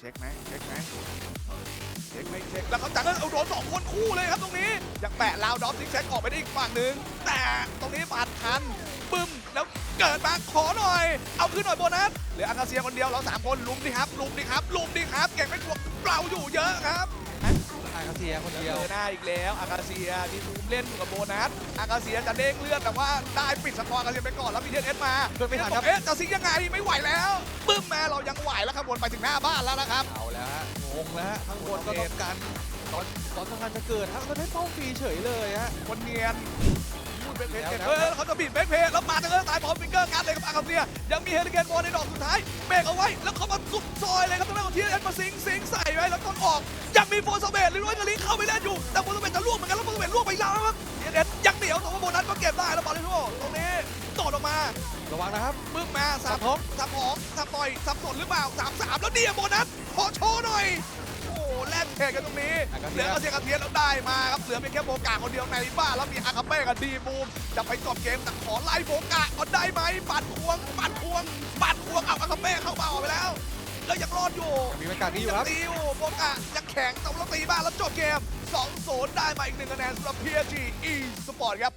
เช็คไหมเช็คไหมเช็คไม่เช็ค แล้วเขาจังเอาโดนสองคนคู่เลยครับตรงนี้ ยังแปะลาวดอฟซิกแซกออกไปได้อีกฝั่งหนึ่ง แต่ตรงนี้ปาดทัน ปึ้ม แล้วเกิดมาขอหน่อย เอาขึ้นหน่อยโบนัสเหลืออากาเซียคนเดียวเราสามคนลุมดิครับลุมดิครับลุมดิครับเก่งไม่กลัวเราอยู่เยอะครับอากาเซียคนเจเดียวอหน้าอีกแล้วอากาเซียมีภูมิเล่นอยู่กับโบนัสอากาเซียจะเด้งเลือดแต่ว่าได้ปิดสกอร์อากาเซียไปก่อนแล้วมีเทนเอสมาเดินไม่ทันครับเอ๊ะจะซิงยังไงไม่ไหวแล้วปึ้มแม่เรายังไหวแล้วครับวนไปถึงหน้าบ้านแล้วนะครับ เอาแล้วฮะงงแล้วฮะข้างบนก็ต้องการตอนตอนทำงานจะเกิดฮะก็ได้เป้าฟรีเฉยเลยฮะคนเนียนพูดเป็นเพจแล้วเออเขาจะบิดเบรกเพจแล้วมาเจอตายพร้อมฟิงเกอร์การดเลยกับอากาเซียยังมีเฮลิเกนบอลในดอกสุดท้ายเบรกเอาไว้ แล้วเขามาสุดซอยเลยครับทางด้านของทีเอสมาสิงสิงใส่ไว้แล้วต้นออกยังมีโฟร์สเบดลิลวยกะลิเข้าไปเล่น วังนะครับปึ้มมาสามสับท้องสับของสับต่อยสับสนหรือเปล่าสามสามแล้วเนี่ยโบนัสขอโชว์หน่อย โอ้โหแลกเทกันตรงนี้อากาเหเซีลืยออาเซียนกาเทียนแล้วได้มาครับ เหลือเพียงแค่โบกาคนเดียวในบ้านแล้วมีอาคาเป้กับดีบูม จะไปจบเกมแต่ขอไล่โบกาก็ได้ไหมปัดควงปัดควงปัดควงเอาอาคาเป้เข้าเบาไปแล้วแล้วยังรอดอยู่ มีบรรยากาศดีอยู่ครับตีอยู่โบกายังแข็งแต่ว่าตีบ้านแล้วจบเกม 2-0 ได้มาอีกหนึ่งคะแนนสำหรับ PSG e Sport ครับ